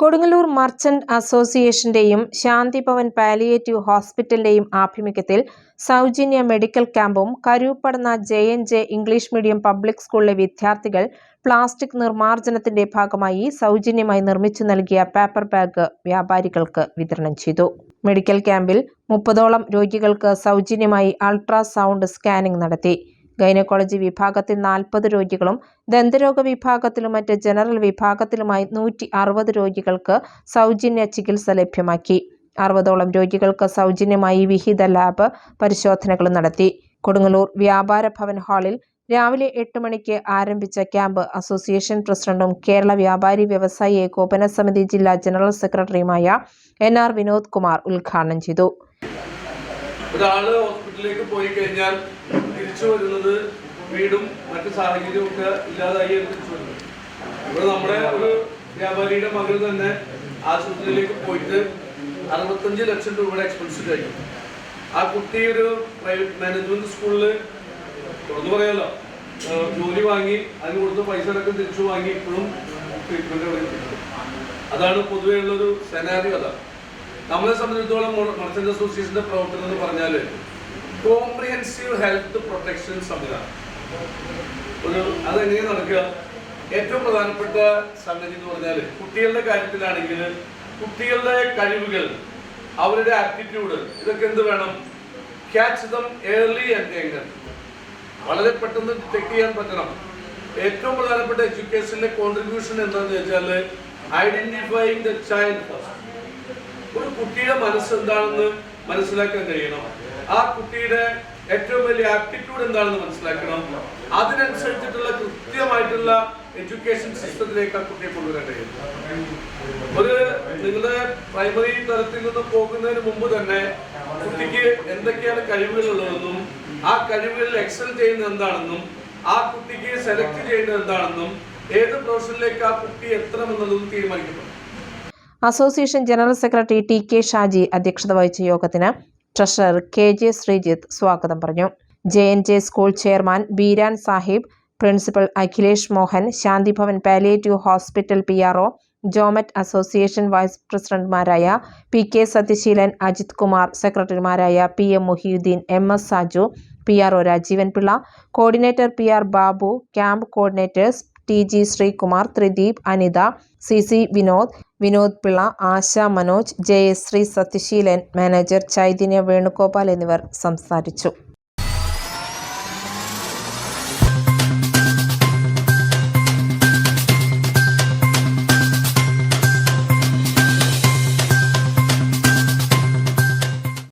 Kodungallur merchant അസോസിയേഷന്റെയും Shanti Bhavan palliative ഹോസ്പിറ്റലിന്റെയും ആഭിമുഖ്യത്തിൽ സൗജന്യ മെഡിക്കൽ ക്യാമ്പും Karoopadanna J N J English medium public സ്കൂളിലെ വിദ്യാർത്ഥികൾ പ്ലാസ്റ്റിക് നിർമ്മാർജനത്തിന്റെ ഭാഗമായി സൗജന്യമായി നിർമ്മിച്ചു നൽകിയ പേപ്പർ ബാഗ് വ്യാപാരികൾക്ക് വിതരണം ചെയ്തു. മെഡിക്കൽ ക്യാമ്പിൽ മുപ്പതോളം രോഗികൾക്ക് സൗജന്യമായി അൾട്രാസൗണ്ട് സ്കാനിംഗ് നടത്തി. ഗൈനക്കോളജി വിഭാഗത്തിൽ നാൽപ്പത് രോഗികളും ദന്തരോഗ വിഭാഗത്തിലും മറ്റ് ജനറൽ വിഭാഗത്തിലുമായി നൂറ്റി അറുപത് രോഗികൾക്ക് സൗജന്യ ചികിത്സ ലഭ്യമാക്കി. അറുപതോളം രോഗികൾക്ക് സൗജന്യമായി വിഹിത ലാബ് പരിശോധനകളും നടത്തി. കൊടുങ്ങല്ലൂർ വ്യാപാര ഭവൻ ഹാളിൽ രാവിലെ എട്ട് മണിക്ക് ആരംഭിച്ച ക്യാമ്പ് അസോസിയേഷൻ പ്രസിഡന്റും കേരള വ്യാപാരി വ്യവസായി ഏകോപന സമിതി ജില്ലാ ജനറൽ സെക്രട്ടറിയുമായ എൻ ആർ വിനോദ് കുമാർ ഉദ്ഘാടനം ചെയ്തു. ഒരാൾ ഹോസ്പിറ്റലിലേക്ക് പോയി കഴിഞ്ഞാൽ തിരിച്ചു വരുന്നത് വീടും മറ്റു സാഹചര്യവും ഒക്കെ ഇല്ലാതായി തിരിച്ചു വരുന്നത്. ഇവിടെ നമ്മുടെ ഒരു വ്യാപാരിയുടെ മകൾ തന്നെ ആശുപത്രിയിലേക്ക് പോയിട്ട് അറുപത്തഞ്ച് ലക്ഷം രൂപയുടെ എക്സ്പെൻസ് കഴിഞ്ഞു ആ കുട്ടി ഒരു പ്രൈവറ്റ് മാനേജ്മെന്റ് സ്കൂളിൽ തുറന്നു പറയാലോ ജോലി വാങ്ങി അതിന് കൊടുത്ത പൈസ അടക്കം തിരിച്ചു വാങ്ങി ഇപ്പോഴും ട്രീറ്റ്മെന്റ് അതാണ് പൊതുവേ ഉള്ളൊരു സെനാരിയോ അതാണ്. നമ്മളെ സംബന്ധിച്ചിടത്തോളം മർച്ചന്റ് അസോസിയേഷന്റെ പ്രവർത്തനം എന്ന് പറഞ്ഞാൽ കോംപ്രിഹെൻസീവ് ഹെൽത്ത് പ്രൊട്ടക്ഷൻ സംവിധാനം. ഒരു അതെങ്ങനെ നടക്കുക? ഏറ്റവും പ്രധാനപ്പെട്ട സംഗതി എന്ന് പറഞ്ഞാൽ കുട്ടികളുടെ കാര്യത്തിലാണെങ്കിൽ കുട്ടികളുടെ കഴിവുകൾ അവരുടെ ആപ്റ്റിറ്റ്യൂഡ് ഇതൊക്കെ എന്ത് വേണം? Catch them early and younger വളരെ പെട്ടെന്ന് ഡിറ്റക്ട് ചെയ്യാൻ പറ്റണം. ഏറ്റവും പ്രധാനപ്പെട്ട എഡ്യൂക്കേഷനിലെ കോൺട്രിബ്യൂഷൻ എന്താണെന്ന് വെച്ചാൽ ഐഡന്റിഫൈങ് ദ ചൈൽഡ് ഫസ്റ്റ് ഒരു കുട്ടിയുടെ മനസ്സ് എന്താണെന്ന് മനസ്സിലാക്കാൻ കഴിയണം. ആ കുട്ടിയുടെ ഏറ്റവും വലിയ ആപ്റ്റിറ്റ്യൂഡ് എന്താണെന്ന് മനസ്സിലാക്കണം. അതിനനുസരിച്ചിട്ടുള്ള കൃത്യമായിട്ടുള്ള എഡ്യൂക്കേഷൻ സിസ്റ്റത്തിലേക്ക് ആ കുട്ടിയെ കൊണ്ടുവരാൻ കഴിയും ഒരു നിങ്ങളുടെ പ്രൈമറി തലത്തിൽ നിന്ന് പോകുന്നതിന് മുമ്പ് തന്നെ കുട്ടിക്ക് എന്തൊക്കെയാണ് കഴിവുകൾ ഉള്ളതെന്നും ആ കഴിവുകളിൽ എക്സൽ ചെയ്യുന്നത് എന്താണെന്നും ആ കുട്ടിക്ക് സെലക്ട് ചെയ്യുന്നത് എന്താണെന്നും ഏത് പ്രൊഫഷനിലേക്ക് ആ കുട്ടി എത്തണമെന്നതും തീരുമാനിക്കപ്പെടും. Association general secretary T K Shaji അധ്യക്ഷത വഹിച്ച യോഗത്തിന് ട്രഷറർ കെ ജെ ശ്രീജിത്ത് സ്വാഗതം പറഞ്ഞു. J N J school chairman Beeran Sahib principal Akhilesh Mohan Shanthibhavan palliative hospital P R O Jomet association vice പ്രസിഡന്റുമാരായ പി കെ സത്യശീലൻ അജിത് കുമാർ സെക്രട്ടറിമാരായ P M Muhiyuddin M S Saju P R O Rajeevan Pillai coordinator P R Babu camp coordinators T G Sreekumar Thrideep Anitha C C Vinod Vinod Pillai Asha Manoj Jayasree Sathyaseelan manager Chaithanya Venugopal എന്നിവർ സംസാരിച്ചു.